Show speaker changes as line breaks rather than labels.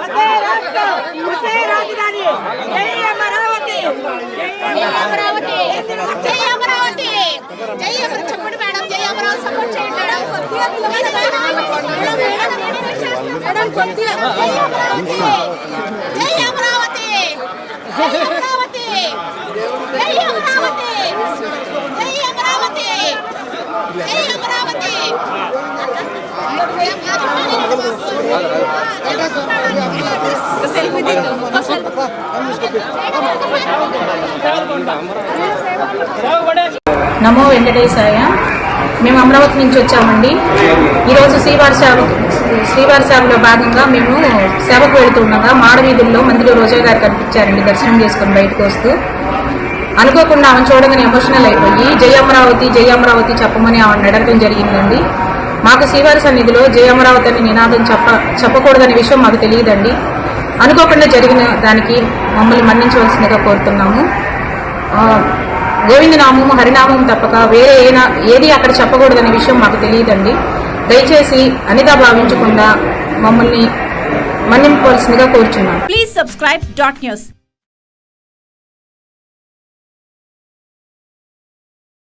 వందే రాష్ట్రం వందే రాజధాని జై అమరావతి జై
అమరావతి జై అమరావతి జై అమరావతి చెప్పండి మేడం జై అమరావతి సపోర్ట్ చేయండి మేడం మేడం కొద్దిగా జై అమరావతి జై అమరావతి జై అమరావతి జై అమరావతి జై అమరావతి జై అమరావతి సెల్ఫీ
నమో వెంకటేశాయ. మేము అమరావతి నుంచి వచ్చామండి. ఈరోజు శ్రీవారి సేవ శ్రీవారి సేవలో భాగంగా మేము సేవకు వెళుతుండగా మాడవీధుల్లో మంత్రి రోజా గారు కనిపించారండి. దర్శనం చేసుకుని బయటకు వస్తూ. అనుకోకుండా ఆమె చూడగానే ఎమోషనల్ అయిపోయి జై అమరావతి జై అమరావతి చెప్పమని ఆమె అడగడం జరిగిందండి. మాకు శ్రీవారి సన్నిధిలో జయ అమరావతి అని నినాదం చెప్ప చెప్పకూడదనే విషయం మాకు తెలియదండి. అనుకోకుండా జరిగిన దానికి మమ్మల్ని మన్నించవలసిందిగా కోరుతున్నాము. ఆ, గోవిందనామము హరినామం తప్పక వేరే ఏనా ఏది అక్కడ చెప్పకూడదనే విషయం మాకు తెలియదండి. దయచేసి అనిగా భావించకుండా మమ్మల్ని మన్నింపవలసిందిగా కోరుచున్నాం
ప్లీజ్ సబ్స్క్రైబ్ డాట్ న్యూస్